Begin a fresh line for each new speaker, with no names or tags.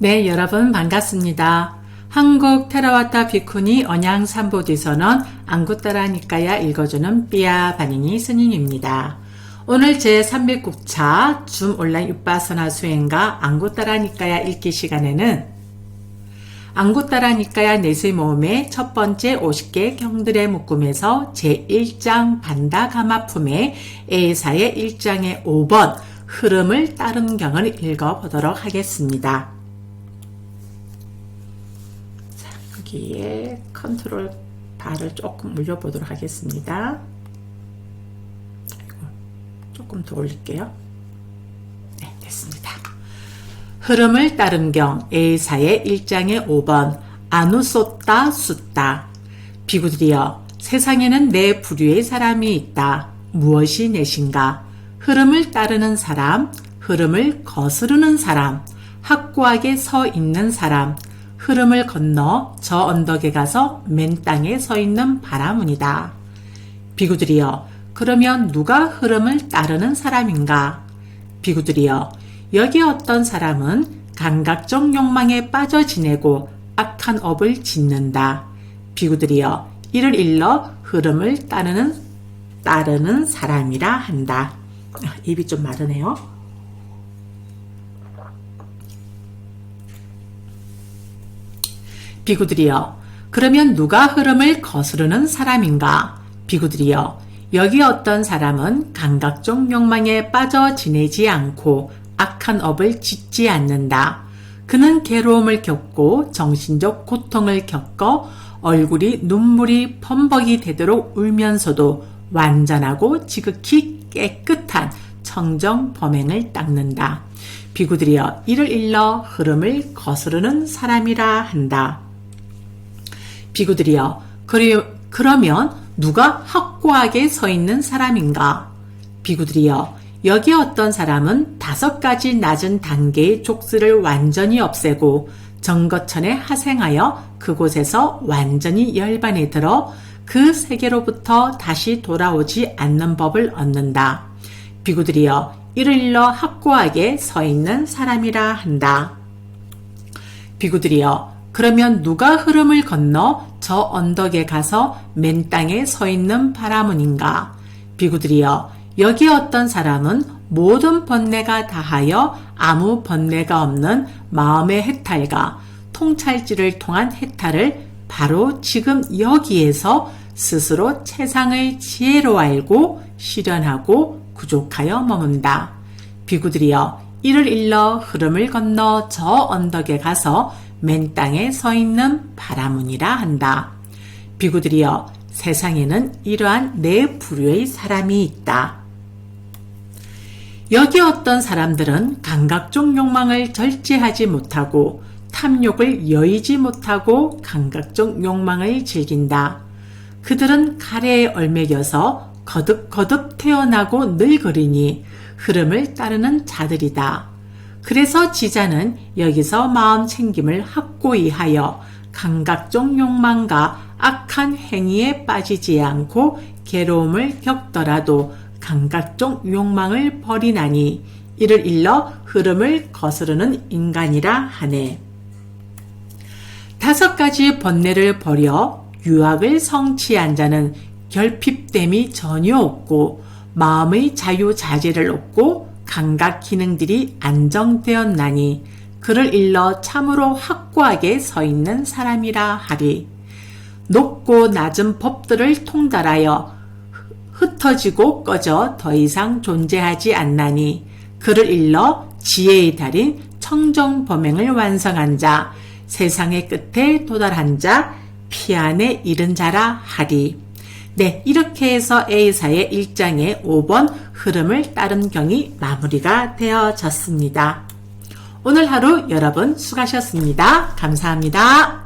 네, 여러분 반갑습니다. 한국 테라와타 비쿠니 언양 삼보디 선언 안구따라니까야 읽어주는 삐아 바니니 스님입니다. 오늘 제 309차 줌 온라인 육바선화 수행과 안구따라니까야 읽기 시간에는 안구따라니까야 내세 모음의 첫 번째 50개 경들의 묶음에서 제1장 반다가마품의 A사의 1장의 5번 흐름을 따른 경을 읽어보도록 하겠습니다. 자, 여기에 컨트롤 바를 조금 올려보도록 하겠습니다. 조금 더 올릴게요. 네, 됐습니다. 흐름을 따른 경 A사의 1장의 5번 아누쏟다 숫다 비구들이여 세상에는 네 부류의 사람이 있다. 무엇이 내신가? 흐름을 따르는 사람, 흐름을 거스르는 사람, 확고하게 서 있는 사람, 흐름을 건너 저 언덕에 가서 맨 땅에 서 있는 바라문이다. 비구들이여, 그러면 누가 흐름을 따르는 사람인가? 비구들이여, 여기 어떤 사람은 감각적 욕망에 빠져 지내고 악한 업을 짓는다. 비구들이여, 이를 일러 흐름을 따르는, 따르는 사람이라 한다. 아, 입이 좀 마르네요. 비구들이여, 그러면 누가 흐름을 거스르는 사람인가? 비구들이여, 여기 어떤 사람은 감각적 욕망에 빠져 지내지 않고 악한 업을 짓지 않는다. 그는 괴로움을 겪고 정신적 고통을 겪어 얼굴이 눈물이 범벅이 되도록 울면서도 완전하고 지극히 깨끗한 청정 범행을 닦는다. 비구들이여 이를 일러 흐름을 거스르는 사람이라 한다. 비구들이여 그리, 그러면 누가 확고하게 서 있는 사람인가? 비구들이여 여기 어떤 사람은 다섯 가지 낮은 단계의 족수를 완전히 없애고 정거천에 하생하여 그곳에서 완전히 열반에 들어 그 세계로부터 다시 돌아오지 않는 법을 얻는다. 비구들이여 이를 일러 확고하게 서 있는 사람이라 한다. 비구들이여 그러면 누가 흐름을 건너 저 언덕에 가서 맨 땅에 서 있는 바라문인가? 비구들이여 여기 어떤 사람은 모든 번뇌가 다하여 아무 번뇌가 없는 마음의 해탈과 통찰지를 통한 해탈을 바로 지금 여기에서 스스로 최상의 지혜로 알고 실현하고 구족하여 머문다. 비구들이여 이를 일러 흐름을 건너 저 언덕에 가서 맨 땅에 서 있는 바라문이라 한다. 비구들이여 세상에는 이러한 네 부류의 사람이 있다. 여기 어떤 사람들은 감각적 욕망을 절제하지 못하고 탐욕을 여의지 못하고 감각적 욕망을 즐긴다. 그들은 가래에 얼매겨서 거듭거듭 태어나고 늙으리니 흐름을 따르는 자들이다. 그래서 지자는 여기서 마음 챙김을 확고히 하여 감각적 욕망과 악한 행위에 빠지지 않고 괴로움을 겪더라도 감각적 욕망을 버리나니 이를 일러 흐름을 거스르는 인간이라 하네. 다섯 가지 번뇌를 버려 유학을 성취한 자는 결핍됨이 전혀 없고 마음의 자유자재를 얻고 감각 기능들이 안정되었나니 그를 일러 참으로 확고하게 서 있는 사람이라 하리. 높고 낮은 법들을 통달하여 흩어지고 꺼져 더 이상 존재하지 않나니 그를 일러 지혜의 달인 청정 범행을 완성한 자, 세상의 끝에 도달한 자, 피안에 이른 자라 하리. 네, 이렇게 해서 A사의 1장의 5번 흐름을 따른 경이 마무리가 되어졌습니다. 오늘 하루 여러분 수고하셨습니다. 감사합니다.